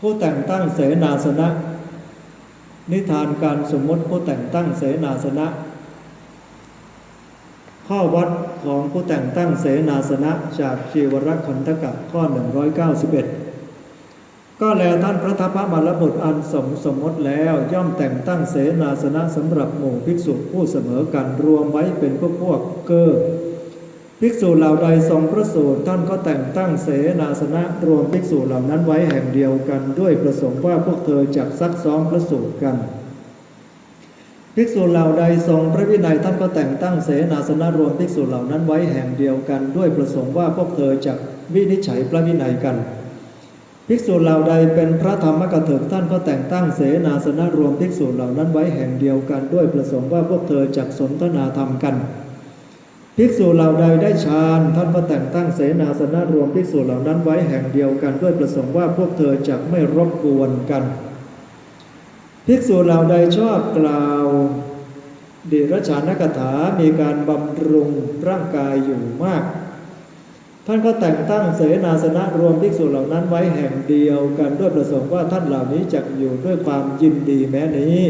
ผู้แต่งตั้งเสนาสนะ นิทานการสมมติผู้แต่งตั้งเสนาสนะ ข้อวัดของผู้แต่งตั้งเสนาสนะจากชีวรคันธกะข้อ 191 ก็แล้วท่านพระทัพพระมารบุตรอันสมสมมติแล้วย่อมแต่งตั้งเสนาสนะสำหรับหมู่ภิกษุผู้เสมอกันรวมไว้เป็นพวกพวกเกอ ภิกษุเหล่าใดทรงพระสูตรท่านก็แต่งตั้งเสนาสนะรวมภิกษุเหล่านั้นไว้แห่งเดียวกันด้วยประสงค์ว่าพวกเธอจักซักซ้อมพระสูตรกัน ภิกษุเหล่าใดทรงพระวินัยท่านก็แต่งตั้งเสนาสนะรวมภิกษุเหล่านั้นไว้แห่งเดียวกัน ด้วยประสงค์ว่าพวกเธอจักวินิจฉัยพระวินัยกัน ภิกษุเหล่าใดเป็นพระธรรมกถึกท่านก็แต่งตั้งเสนาสนะรวมภิกษุเหล่านั้นไว้แห่งเดียวกัน ด้วยประสงค์ว่าพวกเธอจักสนทนาธรรมกัน ภิกษุเหล่าใดได้ฌานท่านก็แต่งตั้งเสนาสนะรวมภิกษุเหล่านั้นไว้แห่งเดียวกันด้วยประสงค์ว่าพวกเธอจักไม่รบกวนกัน ภิกษุเหล่าใดชอบกล่าวดิรชานกถา มีการบำรุงร่างกายอยู่มาก ท่านก็แต่งตั้งเสนาสนะรวมภิกษุเหล่านั้นไว้แห่งเดียวกันด้วยประสงค์ว่าท่านเหล่านี้จะอยู่ด้วยความยินดีแม้นี้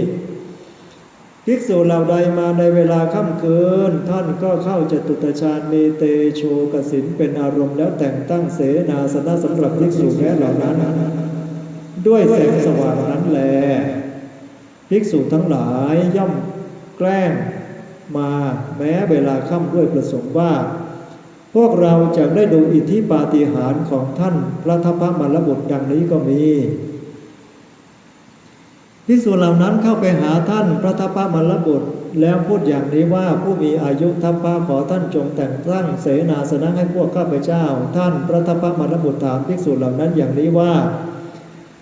ภิกษุเหล่าใดมาในเวลาค่ำคืน ท่านก็เข้าจตุตฌานมีเตโชกสินเป็นอารมณ์แล้วแต่งตั้งเสนาสนะสำหรับภิกษุแม้เหล่านั้น ด้วยแสงสว่างนั้นแลภิกษุทั้งหลายย่อมแกล้งมาแม้เวลาค่ำด้วยประสงค์ว่า พวกเราจะได้ดูอิทธิปาฏิหาริย์ของท่านพระทัพพระมรบุตรดังนี้ก็มี ภิกษุเหล่านั้นเข้าไปหาท่านพระทัพพระมรบุตร แล้วพูดอย่างนี้ว่าผู้มีอายุทัพพระขอท่านจงแต่งตั้งเสนาสนะให้พวกข้าพเจ้า ท่านพระทัพพระมรบุตรถามภิกษุเหล่านั้นอย่างนี้ว่า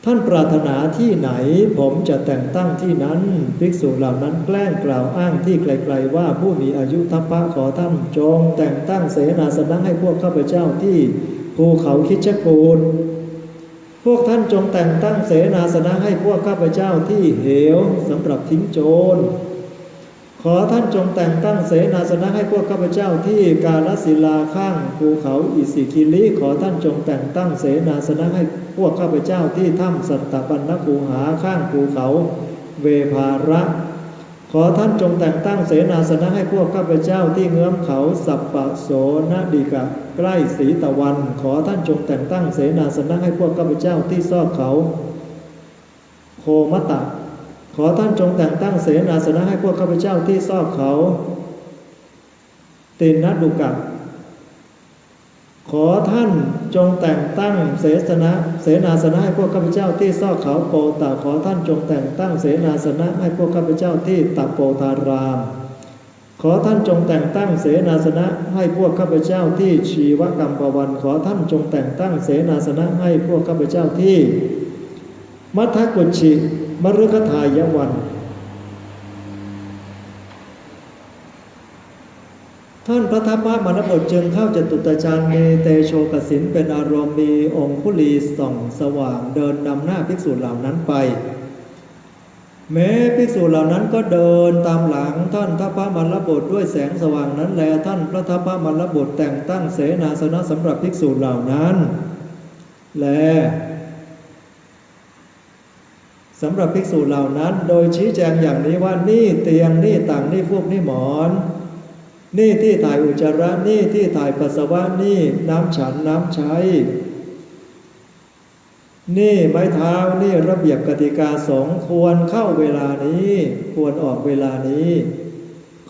ท่านปรารถนาที่ไหน ผมจะแต่งตั้งที่นั้นภิกษุเหล่านั้นแกล้งกล่าวอ้างที่ไกลๆว่าผู้มีอายุทัพพระขอท่านจงแต่งตั้งเสนาสนะให้พวกข้าพเจ้าที่ภูเขาคิชกูล พวกท่านจงแต่งตั้งเสนาสนะให้พวกข้าพเจ้าที่เหวสำหรับทิ้งโจร ขอท่านจงแต่งตั้งเสนาสนะให้พวกข้าพเจ้าที่กาลศิลาข้างภูเขาอิสิคิลิขอท่านจงแต่งตั้งเสนาสนะให้พวกข้าพเจ้าที่ถ้ำสัตตปันนคูหาข้างภูเขา เวภาระ ขอท่านจงแต่งตั้งเสนาสนะให้พวกข้าพเจ้าที่เงื้อมเขาสัปปะโสนดิกะใกล้สีตะวัน ขอท่านจงแต่งตั้งเสนาสนะให้พวกข้าพเจ้าที่ซอกเขา โคมตะ ขอท่านจงแต่งตั้งเสนาสนะให้พวกข้าพเจ้าที่ซอกเขาเตินนดุกะขอท่าน จงแต่งตั้งเสสนะเสนาสนะให้พวกข้าพเจ้าที่ซอกเขาโปตาขอท่านจงแต่งตั้งเสนาสนะให้พวกข้าพเจ้าที่ตัปโปธาราม ขอท่านจงแต่งตั้งเสนาสนะให้พวกข้าพเจ้าที่ชีวกรรมปวัน ขอท่านจงแต่งตั้งเสนาสนะให้พวกข้าพเจ้าที่มัทธกุชิมรุกทายวัน ท่านพระทัพพระมณบทจึงเข้าจตุตฌานมีเตโชกสินเป็นอารมณ์มีองคุลีส่องสว่างเดินนำหน้าภิกษุเหล่านั้นไป แม้ภิกษุเหล่านั้นก็เดินตามหลังท่านทัพพระมรบุตรด้วยแสงสว่างนั้นแลท่านพระทัพพระมรบุตรแต่งตั้งเสนาสนะสำหรับภิกษุเหล่านั้น และสำหรับภิกษุเหล่านั้น โดยชี้แจงอย่างนี้ว่านี่เตียงนี่ต่างนี่ฟูกนี่หมอน นี่ที่ถ่ายอุจจาระนี่ที่ถ่ายปัสสาวะนี่น้ำฉันน้ำใช้ นี่ไม้เท้านี่ระเบียบกติกาสงควรเข้าเวลานี้ ควรออกเวลานี้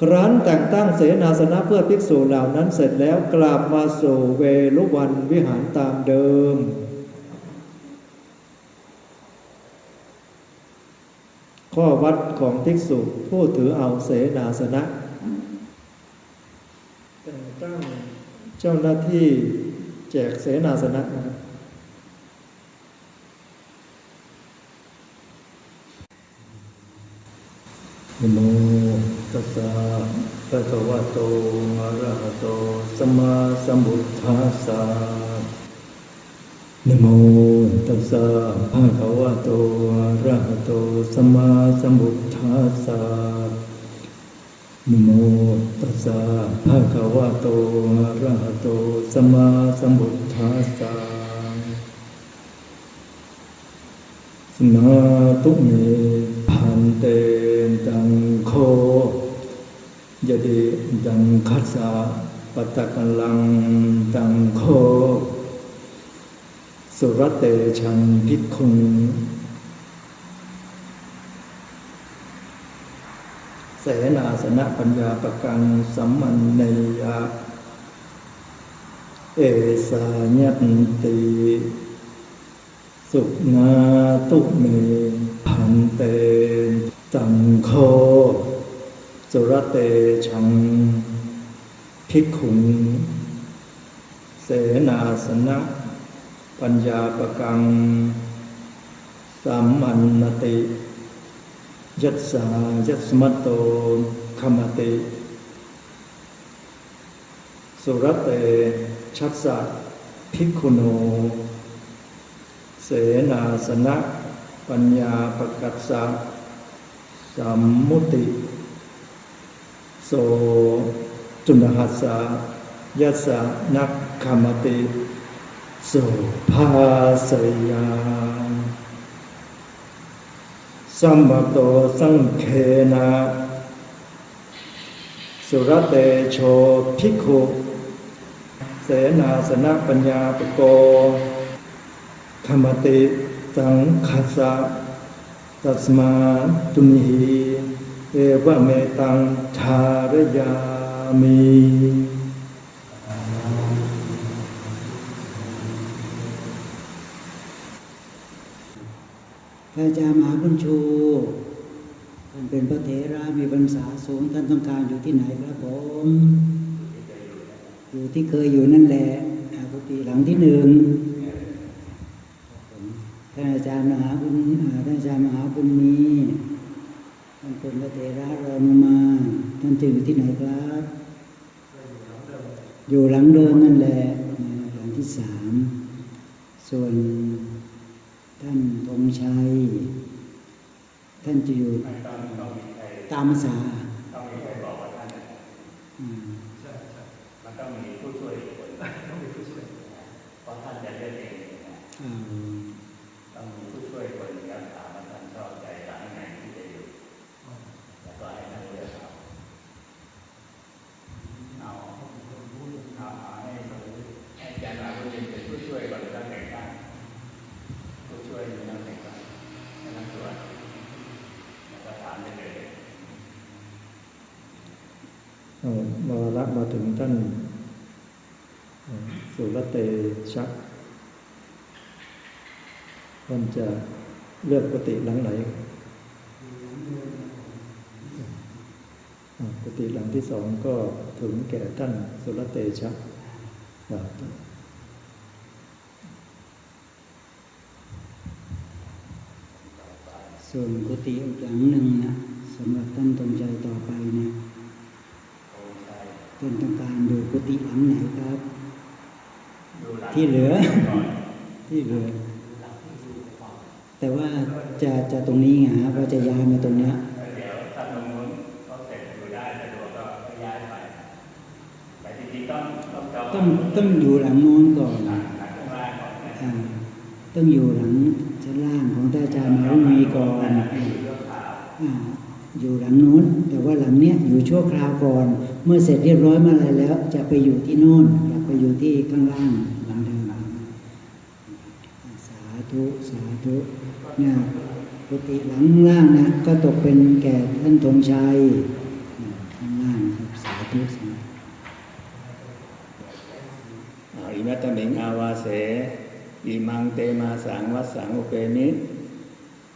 ครั้นแต่งตั้งเสนาสนะเพื่อภิกษุเหล่านั้นเสร็จแล้วกลับมาสู่เวลุวันวิหารตามเดิมข้อวัดของภิกษุผู้ถือเอาเสนาสนะ ตั้งเจ้าหน้าที่แจกเสนาสนะนะครับนะโมตัสสะภะคะวะโตอะระหะโตสัมมาสัมพุทธัสสะนโมตัสสะภะคะวะโตอะระหะโตสัมมาสัมพุทธัสสะ นโมตัสสะภะคะวะโตอะระหะโตสัมมาสัมพุทธัสสะสมาตุเมพันเตดังโคยะเดดังคัสสะปตะกัลลังดังโค สุรเตชังพิกขุง เสนาสนะปัญญาปะกังสัมมันเนยะเอสาญติสุนาตุเมพันเตจังโคสุรเตชังพิกขุงเสนาสนะ ปัญญาปะกังสัมมันนติ ยัสสายัสมัตโตขมติสุรเต ชัสสะภิกขุโน เสนาสนะ ปัญญาปกัสสะสัมมุติ โสจุนหัสสะยัสสะนักขมติ โสภาสยา สัมมาโตสังเคนะสุรเตโชภิกขุเสนาสนะปัญญาปโกธรรมติสังคัสะตัสมาตุนิหิเอวะเมตังทารยามิ พระอาจารย์มหาบุญชูท่านเป็นพระเถระมีพรรษาสูงท่านต้องการอยู่ที่ไหนครับผมอยู่ที่เคยอยู่นั่นแหละอากุฏิหลังที่หนึ่งท่านอาจารย์มหาบุญท่านอาจารย์มหาบุญมีท่านเป็นพระเถระรองมา ท่านจะอยู่ที่ไหนครับ อยู่หลังเดิมนั่นแหละหลังที่สามส่วน ท่านธงชัย ท่านจะอยู่ตามภาษาอืมมันต้องมีผู้ช่วยอีกคนต้องมีผู้ช่วยเพราะท่านจะเลือกเองนะอ่าต้องมีผู้ช่วยคนหนึ่งครับถามว่าท่านชอบใจหลังไหนที่จะอยู่แล้วก็ให้ท่านเลือกเอาเอาเอาให้ให้อาจารย์มาผู้เป็นเป็นผู้ช่วยก่อนท่านแต่งตั้งผู้ช่วยมีท่านแต่งตั้งให้ท่านตรวจแล้วก็ถามได้เลย เอาวา ระมาถึงท่านสุรเตชะท่านจะเลือกปฏิหลังไหนปฏิหลังที่สองก็ถึงแก่ท่านสุรเตชะครับส่วนกุฏิอีกหลังหนึ่งนะสำหรับท่านตรงใจต่อไปเนี่ย ท่านต้องการดูกุฏิหลังไหนครับดูหลังที่เหลือก่อนที่เหลือ แต่ว่าจะจะตรงนี้ไงฮะว่าจะย้ายมาตรงเนี้ยแล้วเดี๋ยวถ้าตรงนู้นเขาเสร็จอยู่ได้สะดวกก็ย้ายไปแต่จริงๆต้องต้องจองต้องต้องอยู่หลังโน้นก่อนหลังหลังข้างล่างก่อนนะอ่าต้องอยู่หลังชั้นล่างของท่านอาจารย์มหาวิมีก่อนให้อยู่ชั่วคราวอ่าอยู่หลังนู้น แต่ว่าหลังเนี้ยอยู่ชั่วคราวก่อน เมื่อเสร็จเรียบร้อยมาอะไรแล้ว จะไปอยู่ที่โน่นอยากไปอยู่ที่ข้างล่างหลังเดิมสาธุสาธุเนี่ยกุฏิหลังล่างนะก็ตกเป็นแก่ท่านธงชัยข้างล่างครับสาธุสาธุอิมัตตมิงอาวาเสอิมังเตมาสังวัสสังอุเปมิ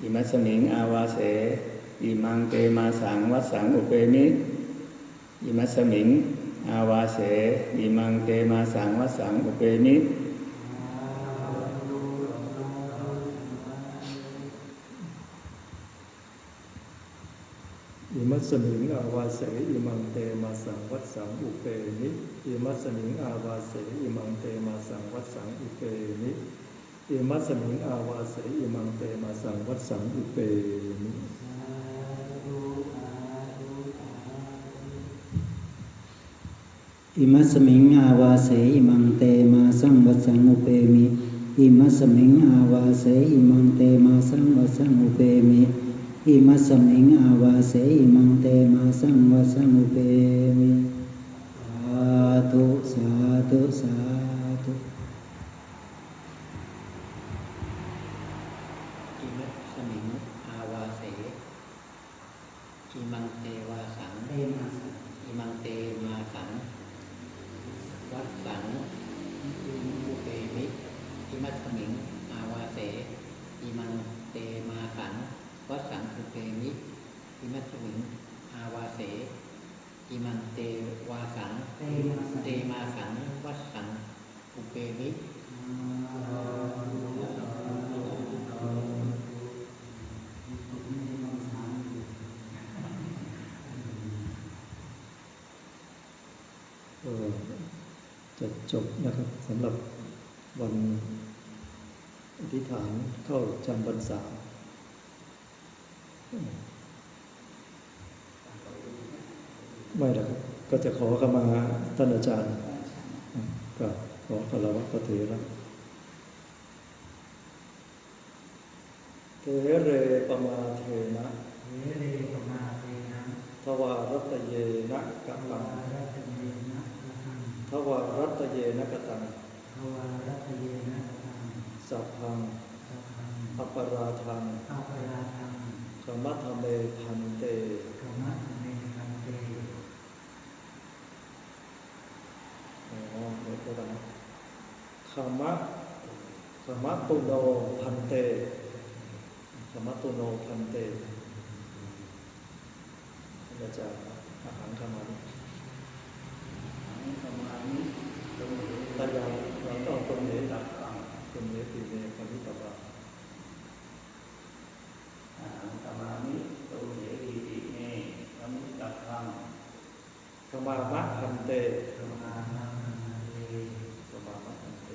อิมัตสมิงอาวาเสอิมังเตมาสังวัสสังอุเปมิ อิมัสมิง อาวาเสอิมังเตมาสังวัสสังอุเปมิอิมัสมิงอาวาเสอิมังเตมาสังวัดสังอุเปนิอิมัสมิงอาวาเสอิมังเตมาสังวัดสังอุเปนิอิมัสสมิงอาวาเสอิมังเตมาสังวัดสังอุเปนิ อิมัสมิงอาวาเสอิมังเตมาสังวัสังอุเปมิอิมัสมิงอาวาเสอิมังเตมาสังวสังอุเปมิอิมัสมิงอาวาเสอิมังเตมาสังวสังอุเปมิสาธุสาธุสาธุ อิมัสสมิงอาวาเสอิมังเตวาสัง เตมาสัง อิมังเตมาสัง วัดสังอุเปมิอิมัสสมิงอาวาเสอิมังเตมาสัง วัดสังอุเปมิอิมัสสมิงอาวาเสอิมังเตวาสัง เตมาสัง เตมาสัง วัดสังอุเปมิ ก็จะจบนะครับสำหรับวันอธิษฐานเข้าจำพรรษาไม่หรอกครับ ก็จะขอขมาท่านอาจารย์ก็ขอคารวะพระเถระเทเรปมาเทนะเวเรปมาเตนะทวารัตเยนะกังลังรัตเยนะ ทังทวารัตเยนะกตังภวารัตเยนะทังสัพพังสัพพังอปราทังอาปราทังขมัทเมพันเตกมัตเมคันเตอ๋อเดี๋ยวก็ได้นะขมัขมัตุโนพันเตขมัตุโนพันเตอาจารย์อาหารขมัน ตายายเราต้องตรงนี้ดับตรงนี้ปีเมปณิตบาอาหังสมามิตุเหหิติเมสมุตตังคังขมามะพันเตกมานังเตขมามะพันเต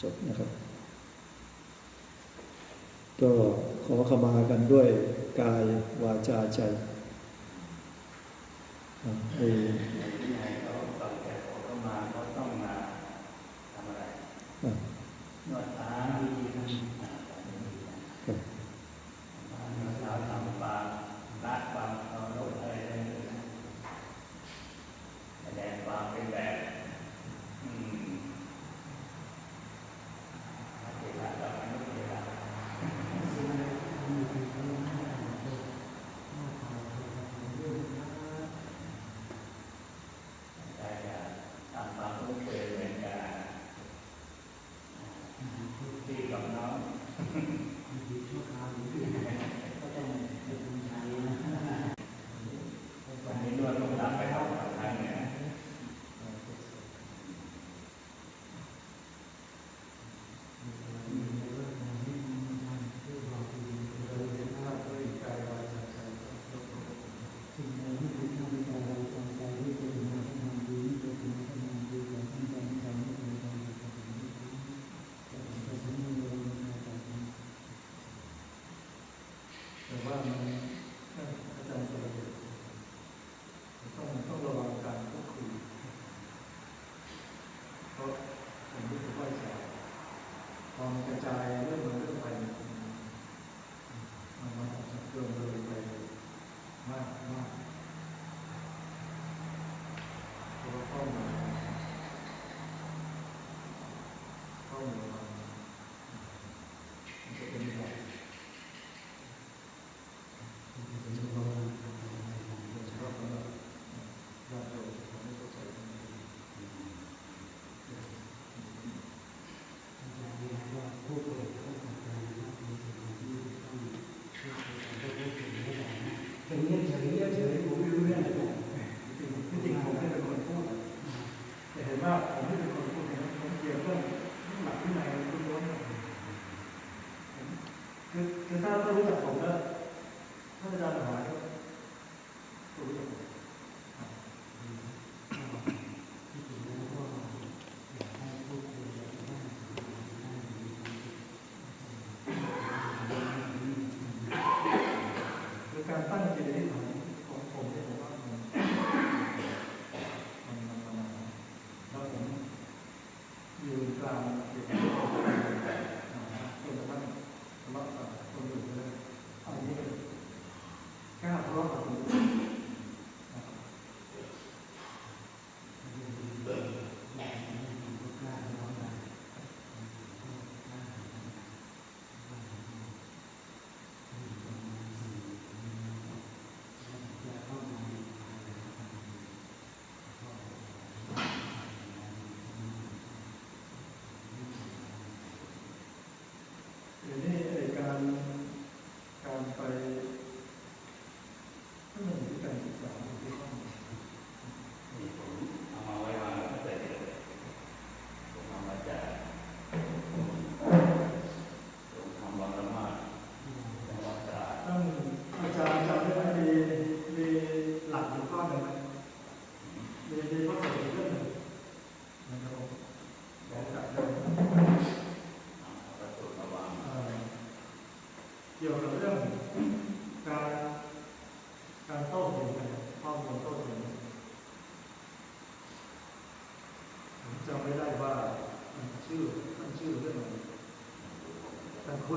จบนะครับ ก็ขอขมากันด้วยกายวาจาใจ Thank you. outra tá problema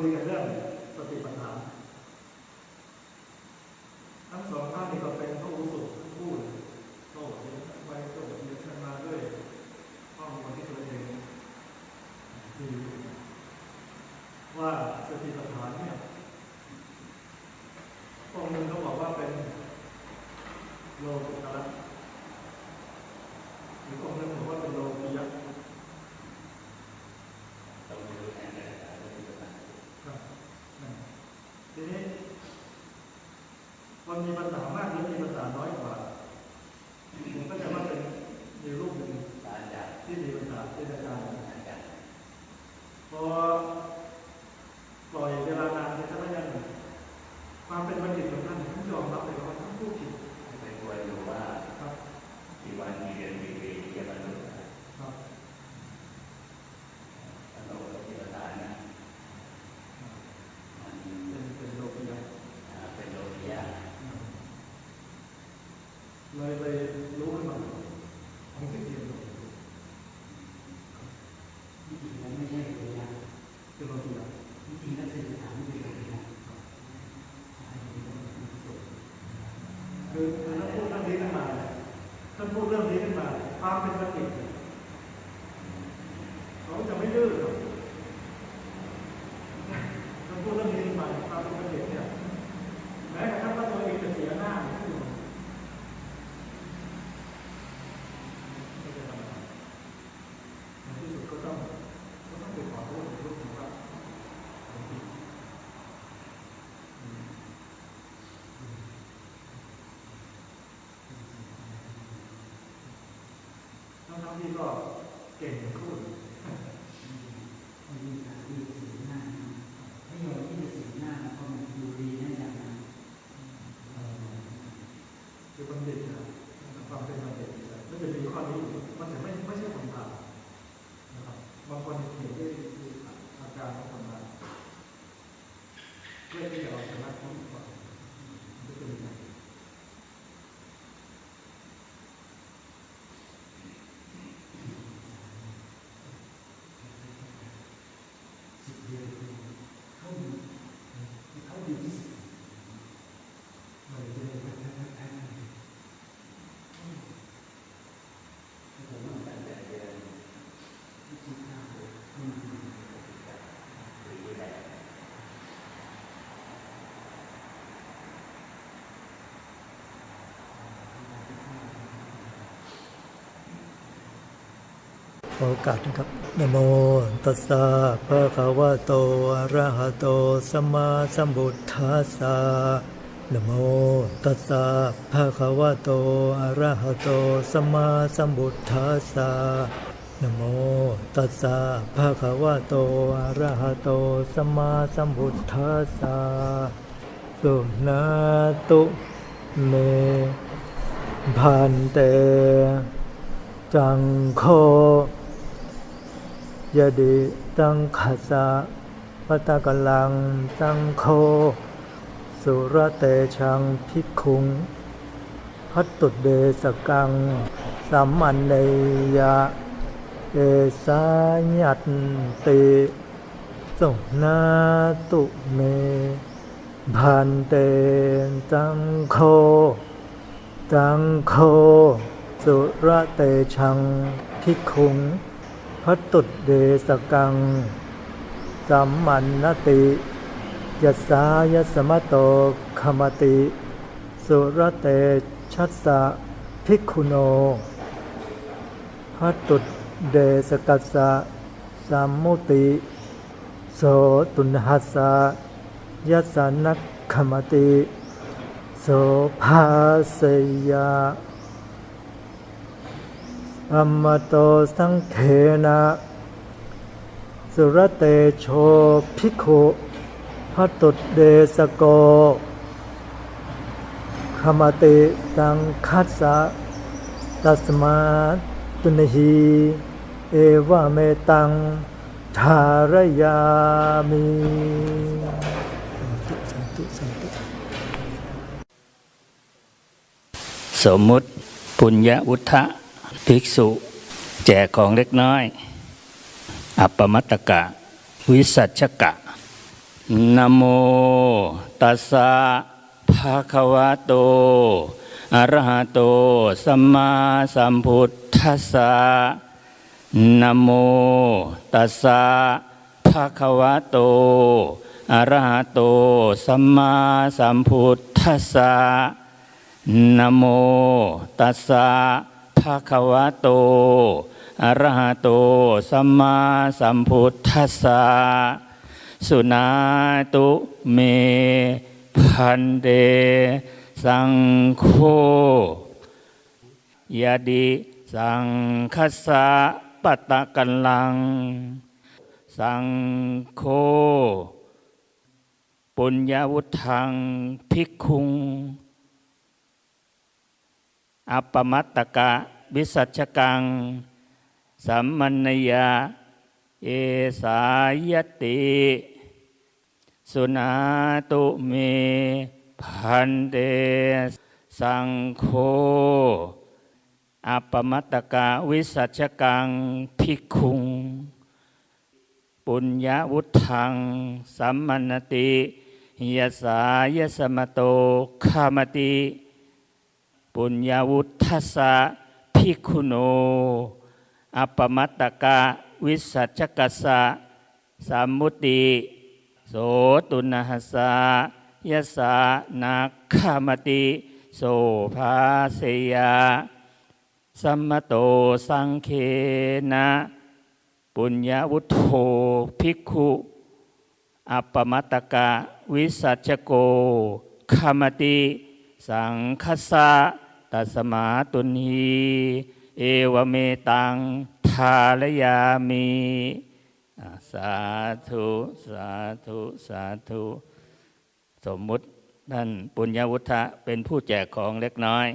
amiga? 那个点结构里面 ขอโอกาสนะครับนโมตัสสะพระขาวะโตอะระหะโตสัมมาสัมพุทธัสสะนโมตัสสะพระขาวะโตอะระหะโตสัมมาสัมพุทธัสสะนโมตัสสะพระขาวะโตอะระหะโตสัมมาสัมพุทธัสสะสุนาตุเมพันเตจังโค ยะดิตังขัสะวัตกลังตังโค สุรเตชังพิคุง พัตตุเดสกัง สัมมันเนยะ เอสาญญัตติสุนาตุเมบันเตจังโคจังโค สุรเตชังพิคุง พัตตุเดสกัง สัมมันนติยัสายสมโตขมติ สุรเตชัสสะภิกขุโนพัตตุเดสกัสสะสัมมุติ โสตุนหัสสะยัสานักขมติ โสภาสยา อมมโตสังเขนะ สุรเตโชภิกขุพัตตุเดสโกขมติสังคัสสะตัสมาตุนหีเอวะเมตังทารยามิสมมุติปุญญาวุฒะ ภิกษุแจกของเล็กน้อย อัปปมัตกะ วิสัชกะนโมตัสสะภะคะวะโตอะระหะโตสัมมาสัมพุทธัสสะนโมตัสสะภะคะวะโตอะระหะโตสัมมาสัมพุทธัสสะนโมตัสสะ ภะคะวะโตอะระหะโตสัมมาสัมพุทธัสสะสุนาตุเมพันเตสังโฆยาดิสังคัสสะปตะกันลัง สังโฆปุญญาวุธังภิกขุง อัปปมัตตกะ วิสัชกัง สัมมันนยาเอสายติ สุนาตุเมพันเตสังโฆอัปมัตตกะวิสัชกังภิกขุง ปุญญาวุธัง สัมมนติยสายสมโตขามติ ปุญญาวุธัสสะ ภิกขุโน อัปมัตตกะ วิสัชกัสสะสัมมุติ โสตุนะหัสสะยสสานาคามติ โสภาเสยาสัมมโตสังเคนะ ปุญญาวุฒโธภิกขุอัปมัตตกะ วิสัชโกขามติ สังคัสสะ ตัสมาตุนีเอวเมตังทาลยามีสาธุสาธุสาธุสมมุติท่านปุญญวุฒะเป็นผู้แจกของเล็กน้อย